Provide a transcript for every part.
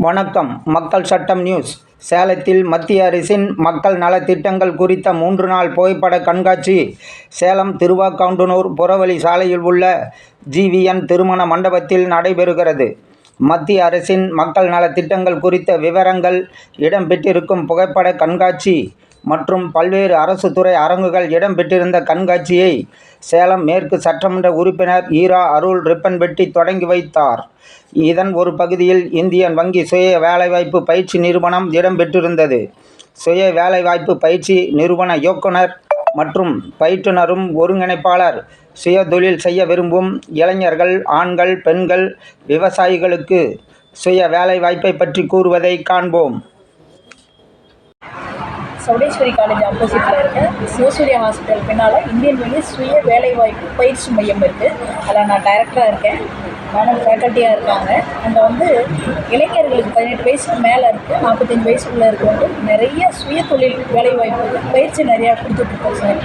வணக்கம். மக்கள் சட்டம் நியூஸ். சேலத்தில் மத்திய அரசின் மக்கள் நலத்திட்டங்கள் குறித்த மூன்று நாள் புகைப்பட கண்காட்சி சேலம் திருவாக்கவுண்டனூர் புறவழி சாலையில் உள்ள ஜிவிஎன் திருமண மண்டபத்தில் நடைபெறுகிறது. மத்திய அரசின் மக்கள் நலத்திட்டங்கள் குறித்த விவரங்கள் இடம்பெற்றிருக்கும் புகைப்பட கண்காட்சி மற்றும் பல்வேறு அரசு துறை அரங்குகள் இடம்பெற்றிருந்த கண்காட்சியை சேலம் மேற்கு சட்டமன்ற உறுப்பினர் ஈரா அருள் ரிப்பன்பெட்டி தொடங்கி வைத்தார். இதன் ஒரு பகுதியில் இந்தியன் வங்கி சுய வேலைவாய்ப்பு பயிற்சி நிறுவனம் இடம்பெற்றிருந்தது. சுய வேலைவாய்ப்பு பயிற்சி நிறுவன இயக்குனர் மற்றும் பயிற்றுனரும் ஒருங்கிணைப்பாளர் சுயதொழில் செய்ய விரும்பும் இளைஞர்கள் ஆண்கள் பெண்கள் விவசாயிகளுக்கு சுய வேலைவாய்ப்பை பற்றி கூறுவதை காண்போம். சௌடேஸ்வரி காலேஜ் ஆப்போசிட்டில் இருக்க. சிவசூர்யா ஹாஸ்பிட்டல் பின்னால் இந்தியன் வங்கி சுய வேலைவாய்ப்பு பயிற்சி மையம் இருக்குது அதில் நான் டைரக்டராக இருக்கேன். மேடம் ஃபேக்கல்ட்டியாக இருக்காங்க. அங்கே வந்து இளைஞர்களுக்கு பதினெட்டு வயசுக்கு மேலே இருக்குது நாற்பத்தஞ்சு வயசுக்குள்ளே இருக்கவங்க நிறைய சுய தொழில் வேலைவாய்ப்பு பயிற்சி நிறையா கொடுத்துட்ருக்கோம் சார்.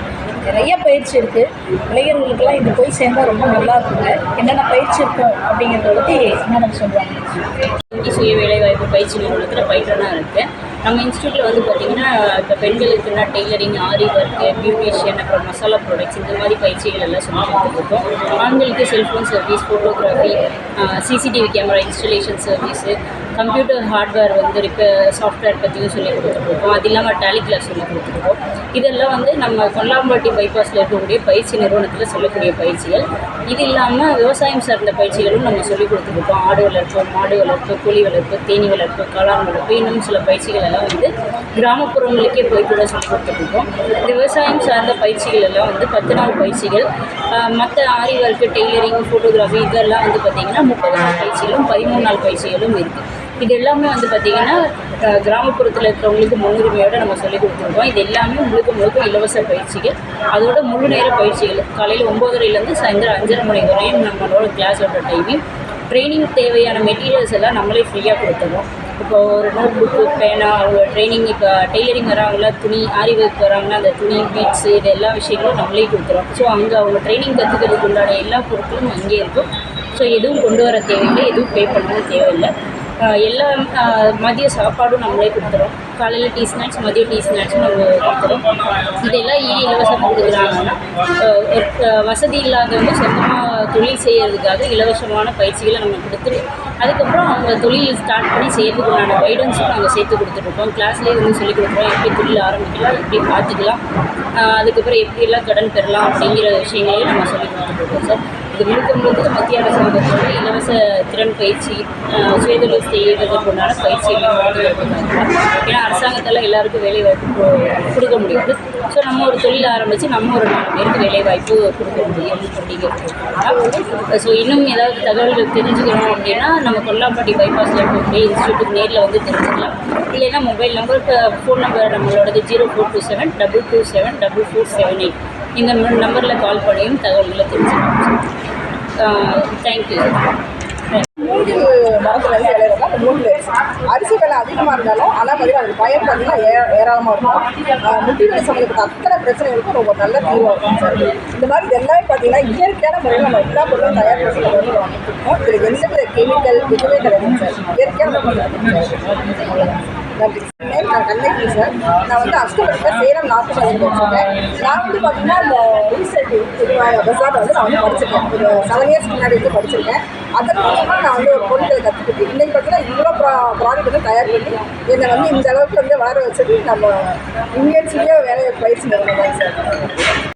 நிறைய பயிற்சி இருக்குது இளைஞர்களுக்கெல்லாம் இது போய் சேர்ந்தால் ரொம்ப நல்லா இருக்குங்க. என்னென்ன பயிற்சி இருக்கும் அப்படிங்கிறத பற்றி மேடம் சொல்லுவாங்க சுய வேலை வேலைவாய்ப்பு பயிற்சி நிறுவனத்தில் பயிற்றனாக இருக்கேன் நம்ம இன்ஸ்டியூட்டில் வந்து பார்த்திங்கன்னா இப்போ பெண்களுக்குன்னா டெய்லரிங் ஆரி ஒர்க்கு பியூட்டிஷியன் அப்புறம் மசாலா ப்ராடக்ட்ஸ் இந்த மாதிரி பயிற்சிகள் எல்லாம் சொல்லி கொடுத்துருக்கோம். ஆண்களுக்கு cellphone service photography CCTV camera installation service computer hardware வந்து ரிப்பேர் சாஃப்ட்வேர் பற்றியும் சொல்லி கொடுத்துருக்கோம். அது இல்லாமல் டேலி கிளாஸ் சொல்லி கொடுத்துருக்கோம். இதெல்லாம் வந்து நம்ம கொல்லாம்பட்டி பைபாஸில் இருக்கக்கூடிய பயிற்சி நிறுவனத்தில் சொல்லக்கூடிய பயிற்சிகள். இது இல்லாமல் விவசாயம் சார்ந்த பயிற்சிகளும் நம்ம சொல்லி கொடுத்துருக்கோம். ஆடு வளர்ப்பு மாடு வளர்ப்பு கோழி வளர்ப்பு தேனி வளர்ப்பு காளான் வளர்ப்பு இன்னும் சில பயிற்சிகள் எல்லாம் வந்து கிராமப்புறங்களுக்கே போய் கூட சொல்லி கொடுத்துருக்கோம். இந்த விவசாயம் சார்ந்த பயிற்சிகள் எல்லாம் வந்து பத்து நாள் பயிற்சிகள் மற்ற ஆரி ஒர்க்கு டெய்லரிங் ஃபோட்டோகிராஃபி இதெல்லாம் வந்து பார்த்திங்கன்னா முப்பது நாள் பயிற்சிகளும் பதிமூணு நாள் பயிற்சிகளும் இருக்குது இது எல்லாமே வந்து பார்த்திங்கன்னா கிராமப்புறத்தில் இருக்கிறவங்களுக்கு முன்னுரிமையோடு நம்ம சொல்லிக் கொடுத்துருக்கோம். இது எல்லாமே முழுக்க முழுக்க இலவச பயிற்சிகள். அதோட முழு நேர பயிற்சிகள். காலையில் ஒம்போதரைலேருந்து சாயந்தரம் அஞ்சரை மணி வரையும் நம்மளோட கிளாஸோட டைமிங் ட்ரைனிங் தேவையான மெட்டீரியல்ஸ் எல்லாம் நம்மளே ஃப்ரீயாக கொடுத்துருவோம் இப்போ ஒரு நோட் புக்கு பேனா அவங்க ட்ரைனிங் இப்போ டெய்லரிங் வராங்களா துணி ஆரி ஒர்க் வராங்கன்னா அந்த துணி பீட்ஸு இது எல்லா விஷயங்களும் நம்மளே கொடுத்துருவோம் ஸோ அங்கே அவங்க ட்ரைனிங் கற்றுக்கிறதுக்கு உண்டான எல்லா பொருட்களும் அங்கேயே இருக்கும். ஸோ எதுவும் கொண்டு வர தேவையில்லை எதுவும் பே பண்ணவும் தேவையில்லை. எல்லா மதிய சாப்பாடும் நம்மளே கொடுத்துறோம். காலையில் டீ ஸ்நாக்ஸ் மதியம் டீ ஸ்நாக்ஸும் நம்ம கொடுத்துறோம். இதெல்லாம் ஏன் இலவசமாக கொடுக்குறாங்கன்னா வசதி இல்லாதவங்க சொந்தமாக தொழில் செய்கிறதுக்காக இலவசமான பயிற்சிகளை நம்ம கொடுத்துட்டு அதுக்கப்புறம் அவங்க தொழில் ஸ்டார்ட் பண்ணி செய்யறதுக்கு உண்டான கைடன்ஸும் நாங்கள் சேர்த்து கொடுத்துட்ருக்கோம். கிளாஸ்லேயே வந்து சொல்லிக் கொடுக்குறோம். எப்படி தொழில் ஆரம்பிக்கலாம் எப்படி பார்த்துக்கலாம் அதுக்கப்புறம் எப்படியெல்லாம் கடன் பெறலாம் அப்படிங்கிற விஷயங்களையும் நம்ம சொல்லி கொடுத்துட்ருக்கோம் சார் இது முழுக்க முழுக்க மத்திய அரசாங்கத்தோட இலவச திறன் பயிற்சி சுயதொழில் செய்வதற்கு உண்டான பயிற்சி ஏன்னா அரசாங்கத்தால் எல்லாருக்கும் வேலை வாய்ப்பு கொடுக்க முடியாது. ஸோ நம்ம ஒரு தொழில் ஆரம்பித்து நம்ம ஒரு நாலு பேருக்கு வேலை வாய்ப்பு கொடுக்க முடியும் அப்படிங்கிறது ஸோ இன்னும் ஏதாவது தகவல்கள் தெரிஞ்சுக்கணும் அப்படின்னா நம்ம கொல்லாம்பட்டி பைபாஸில் இருக்கக்கூடிய இன்ஸ்டியூட்டுக்கு நேரில் வந்து தெரிஞ்சுக்கலாம். இல்லைன்னா mobile number phone number நம்மளோடது zero four two seven double two seven double four seven eight இந்த நம்பரில் கால் பண்ணியும் தகவல்களை தெரிஞ்சுக்கலாம். தேங்க்யூ மூங்கில் மரத்துல இருந்து விளையிறது அந்த அரிசி விலை அதிகமாக இருந்தாலும் ஆனால் பார்த்தீங்கன்னா அது பயன் பார்த்தீங்கன்னா ஏ ஏராளமாக இருக்கும். முட்டி வலி சம்மந்தப்பட்ட அத்தனை பிரச்சனைகளுக்கும் ரொம்ப நல்ல தீர்வாக இருக்கும் சார். இந்த மாதிரி எல்லாமே பார்த்தீங்கன்னா இயற்கையான முறையில் நம்ம எல்லா பொருளும் தயார் பண்ணி வந்து வாங்கிட்டுருக்கோம் இதில் கெமிக்கல் எதுவுமே கிடையாது சார். இயற்கையான நன்றி நேம் நான் கண்ணகி சார். நான் வந்து அஷ்டபத்தில் சேலம் நாற்பது சதவீதம் நான் வந்து பார்த்தீங்கன்னா இந்த ரீசெண்ட் பசாரில் வந்து நான் வந்து படிச்சிருக்கேன் ஒரு செவன் இயர்ஸ் முன்னாடி வந்து படிச்சிருக்கேன் அதன் மூலமாக நான் வந்து ஒரு பொருட்களை கற்றுக்கிட்டேன் இன்னைக்கு பார்த்தீங்கன்னா இவ்வளோ ப்ரா ப்ராடக்ட் வந்து தயார் பண்ணி என்னை வந்து இந்த அளவுக்கு வந்து வளர வச்சது நம்ம இந்தியன்ஸ்லேயே வேலையை வேலை பயிற்சி நிறுவனம் தான் சார்